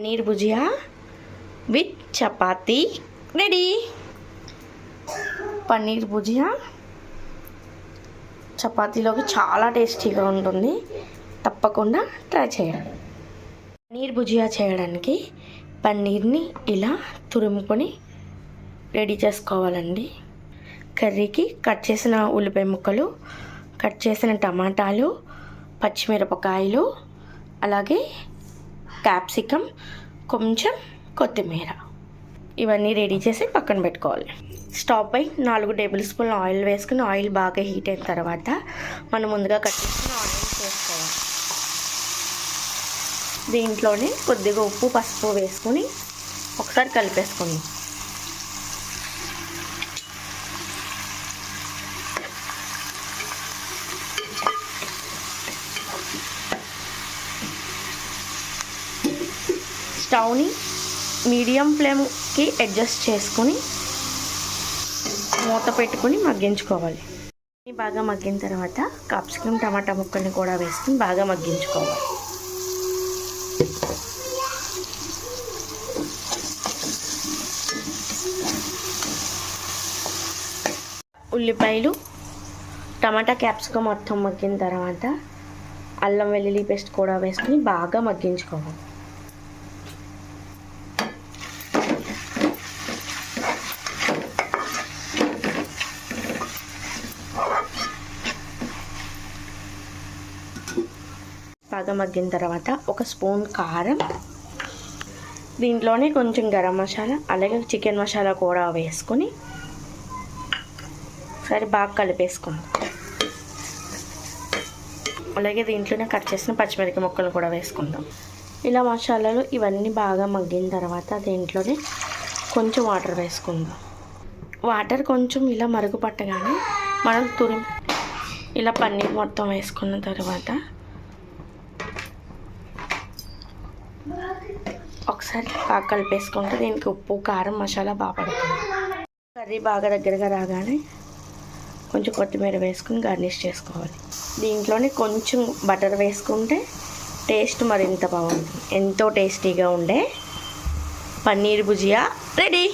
Paneer bhujia with chapati. Ready paneer bhujia. చపాతీలోకి చాలా టేస్టీగా ఉంటుంది. తప్పకుండా ట్రై చేయండి. పన్నీర్ భుజియా చేయడానికి పన్నీర్ని ఇలా తురుముకొని రెడీ చేసుకోవాలండి. కర్రీకి కట్ చేసిన ఉల్లిపాయ ముక్కలు కట్ చేసిన టమాటాలు పచ్చిమిరపకాయలు అలాగే క్యాప్సికమ్ కొంచెం కొత్తిమీర. ఇవన్నీ రెడీ చేసి పక్కన పెట్టుకోవాలి. స్టవ్ పై నాలుగు టేబుల్ స్పూన్ల ఆయిల్ వేసుకుని ఆయిల్ బాగా హీట్ అయిన తర్వాత మనం ముందుగా కట్ చేసుకున్న ఆనియన్స్ వేసుకోవాలి. దీంట్లోనే కొద్దిగా ఉప్పు పసుపు వేసుకొని ఒకసారి కలిపేసుకుందాం. స్టవ్ని మీడియం ఫ్లేమ్కి అడ్జస్ట్ చేసుకొని మూత పెట్టుకొని మగ్గించుకోవాలి. బాగా మగ్గిన తర్వాత కాప్సికం టమాటా ముక్కల్ని కూడా వేసుకొని బాగా మగ్గించుకోవాలి. ఉల్లిపాయలు టమాటా క్యాప్సికం మొత్తం మగ్గిన తర్వాత అల్లం వెల్లుల్లి పేస్ట్ కూడా వేసుకొని బాగా మగ్గించుకోవాలి. బాగా మగ్గిన తర్వాత ఒక స్పూన్ కారం దీంట్లోనే కొంచెం గరం మసాలా అలాగే చికెన్ మసాలా కూడా వేసుకొని సరే బాగా కలిపేసుకుందాం. అలాగే దీంట్లోనే కట్ చేసిన పచ్చిమిరపకాయ ముక్కలు కూడా వేసుకుందాం. ఇలా మసాలాలు ఇవన్నీ బాగా మగ్గిన తర్వాత దీంట్లోనే కొంచెం వాటర్ వేసుకుందాం. వాటర్ కొంచెం ఇలా మరుగు పట్టగానే మనం తురిమి ఇలా పన్నీర్ మొత్తం వేసుకున్న తర్వాత ఒకసారి బాగా కలిపేసుకుంటే దీనికి ఉప్పు కారం మసాలా బాగా పడుతుంది. కర్రీ బాగా దగ్గరగా రాగానే కొంచెం కొత్తిమీర వేసుకుని గార్నిష్ చేసుకోవాలి. దీంట్లోనే కొంచెం బటర్ వేసుకుంటే టేస్ట్ మరింత బాగుంటుంది. ఎంతో టేస్టీగా ఉండే పన్నీర్ భుజియా రెడీ!